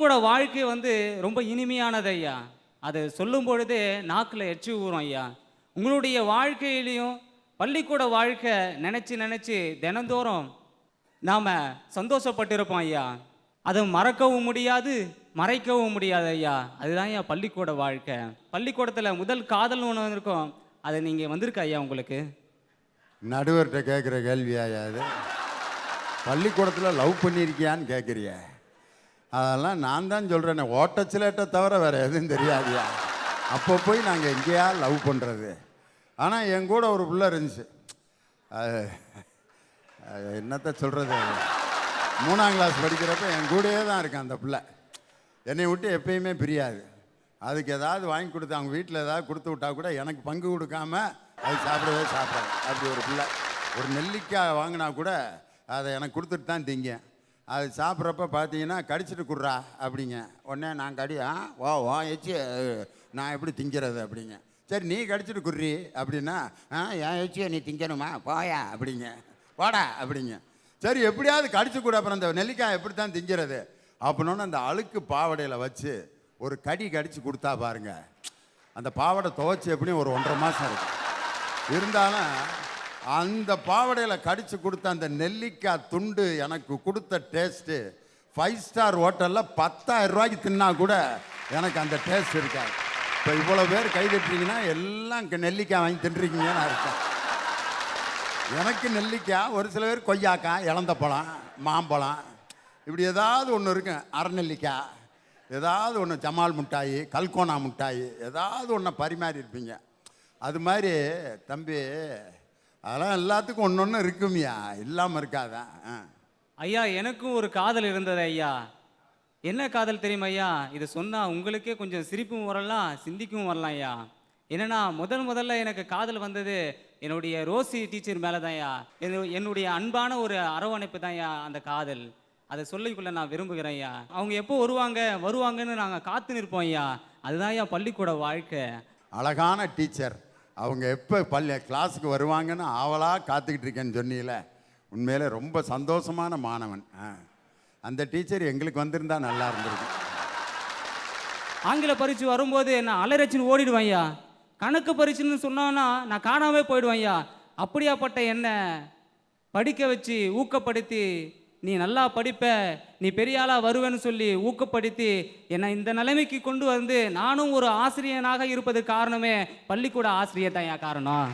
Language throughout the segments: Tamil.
பள்ளிக்கூட வாழ்க்கை வந்து ரொம்ப இனிமையானது ஐயா. அது சொல்லும் பொழுது நாக்கில் எச்சி ஊறும் ஐயா. உங்களுடைய வாழ்க்கையிலையும் பள்ளிக்கூட வாழ்க்கை நினச்சி நினச்சி தினந்தோறும் நாம் சந்தோஷப்பட்டிருப்போம் ஐயா. அதை மறக்கவும் முடியாது மறைக்கவும் முடியாது ஐயா. அதுதான் ஐயா பள்ளிக்கூட வாழ்க்கை. பள்ளிக்கூடத்தில் முதல் காதல் ஒன்று இருக்கும் அது நீங்கள் வந்திருக்கா ஐயா உங்களுக்கு? நடுவர்கிட்ட கேட்குற கேள்வியாயா அது பள்ளிக்கூடத்தில் லவ் பண்ணியிருக்கியான்னு கேட்குறியா அதெல்லாம் நான் தான் சொல்கிறேனே ஓட்டச்சிலேட்டை தவிர வேறு எதுவும் தெரியாதியா? அப்போ போய் நாங்கள் எங்கேயா லவ் பண்ணுறது ஆனால் என் கூட ஒரு பிள்ளை இருந்துச்சு. அது அது என்னத்த சொல்கிறது மூணாம் கிளாஸ் படிக்கிறப்ப என் கூடயே தான் இருக்கேன் அந்த பிள்ளை. என்னை விட்டு எப்பயுமே பிரியாது. அதுக்கு ஏதாவது வாங்கி கொடுத்து அவங்க வீட்டில் ஏதாவது கொடுத்து விட்டா கூட எனக்கு பங்கு கொடுக்காம அது சாப்பிடவே சாப்பிடாது. அப்படி ஒரு பிள்ளை. ஒரு நெல்லிக்காய் வாங்கினா கூட அதை எனக்கு கொடுத்துட்டு தான் திங்க. அது சாப்பிட்றப்ப பார்த்தீங்கன்னா கடிச்சிட்டு குடுறா அப்படிங்க. உடனே நான் கடி ஆ ஓ ஓ எச்சி நான் எப்படி திங்கிறது? அப்படிங்க. சரி நீ கடிச்சிட்டு குர்றி அப்படின்னா ஆ என் எச்சியை நீ திங்கணுமா? போயா அப்படிங்க. வாடா அப்படிங்க. சரி எப்படியாவது கடிச்சு கூட அப்புறம் அந்த நெல்லிக்காய் எப்படி தான் திங்கிறது? அப்படின்னோன்னு அந்த அழுக்கு பாவடையில் வச்சு ஒரு கடி கடிச்சு கொடுத்தா பாருங்க. அந்த பாவடை துவைச்சி எப்படியும் ஒரு ஒன்றரை மாதம் இருக்கும். இருந்தாலும் அந்த பாவடையில் கடிச்சு கொடுத்த அந்த நெல்லிக்காய் துண்டு எனக்கு கொடுத்த டேஸ்ட்டு ஃபைவ் ஸ்டார் ஹோட்டலில் பத்தாயிரம் ரூபாய்க்கு தின்னா கூட எனக்கு அந்த டேஸ்ட் இருக்காது. இப்போ இவ்வளோ பேர் கை தட்டுறீங்கன்னா எல்லாம் நெல்லிக்காய் வாங்கி தின்றுருக்கீங்கன்னு இருக்கேன் எனக்கு நெல்லிக்காய் ஒரு சில பேர் கொய்யாக்காய் இளந்த பழம் மாம்பழம். இப்படி ஏதாவது ஒன்று இருக்கும் அரைநெல்லிக்காய் ஏதாவது ஒன்று ஜமால் மிட்டாயி கல்கோனா மிட்டாயி ஏதாவது ஒன்று பரிமாறி இருப்பீங்க அது மாதிரி தம்பி அதெல்லாம் எல்லாத்துக்கும் ஒன்று ஒன்று இருக்குமியா. இல்லாமல் இருக்காதான் ஐயா எனக்கும் ஒரு காதல் இருந்தது ஐயா. என்ன காதல் தெரியுமா ஐயா? இது சொன்னா உங்களுக்கே கொஞ்சம் சிரிப்பும் வரலாம் சிந்திக்கவும் வரலாம் ஐயா. என்னன்னா முதல் முதல்ல எனக்கு காதல் வந்தது என்னுடைய ரோசி டீச்சர் மேலே தான் ஐயா. என்னு- என்னுடைய அன்பான ஒரு அரவணைப்பு தான் ஐயா அந்த காதல். அதை சொல்லிக்கொள்ள நான் விரும்புகிறேன் ஐயா. அவங்க எப்போ வருவாங்க வருவாங்கன்னு நாங்கள் காத்து நிற்போம் ஐயா. அதுதான் ஐயா பள்ளிக்கூட வாழ்க்கை. அழகான டீச்சர். அவங்க எப்போ பள்ளி கிளாஸுக்கு வருவாங்கன்னு ஆவலாக காத்துக்கிட்டு இருக்கேன்னு சொன்னீங்களே உண்மையிலே ரொம்ப சந்தோஷமான மாணவன். ஆ. அந்த டீச்சர் எங்களுக்கு வந்திருந்தா நல்லா இருந்திருக்கும். ஆங்கில பரீட்சை வரும்போது நான் அலரச்சின்னு ஓடிடுவேன் ஐயா. கணக்கு பரீட்சைன்னு சொன்னான்னா நான் காணாமே போயிடுவேன் ஐயா. அப்படியாப்பட்ட என்ன படிக்க வச்சு ஊக்கப்படுத்தி நீ நல்லா படிப்ப நீ பெரிய ஆளாக வருவேன்னு சொல்லி ஊக்கப்படுத்தி என்னை இந்த நிலைமைக்கு கொண்டு வந்து நானும் ஒரு ஆசிரியனாக இருப்பது காரணமே பள்ளிக்கூட ஆசிரியர் தான் ஐயா காரணம்?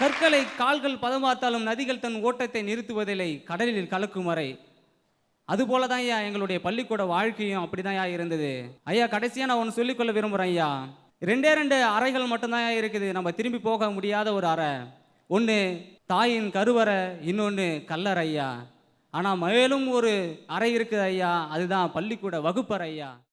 கற்களை கால்கள் பதமாத்தாலும் நதிகள் தன் ஓட்டத்தை நிறுத்துவதில்லை கடலில் கலக்கும் வரை. அதுபோல தான் ஐயா எங்களுடைய பள்ளிக்கூட வாழ்க்கையும் அப்படிதான் ஐயா இருந்தது. ஐயா கடைசியாக நான் ஒன்று சொல்லிக்கொள்ள விரும்புகிறேன் ஐயா. ரெண்டே ரெண்டு அறைகள் மட்டும்தான் இருக்குது. நம்ம திரும்பி போக முடியாத ஒரு அறை. ஒன்று தாயின் கருவறை இன்னொன்று கல்லறை ஐயா. ஆனால் மேலும் ஒரு அறை இருக்குது ஐயா. அதுதான் பள்ளிக்கூட வகுப்பறை ஐயா.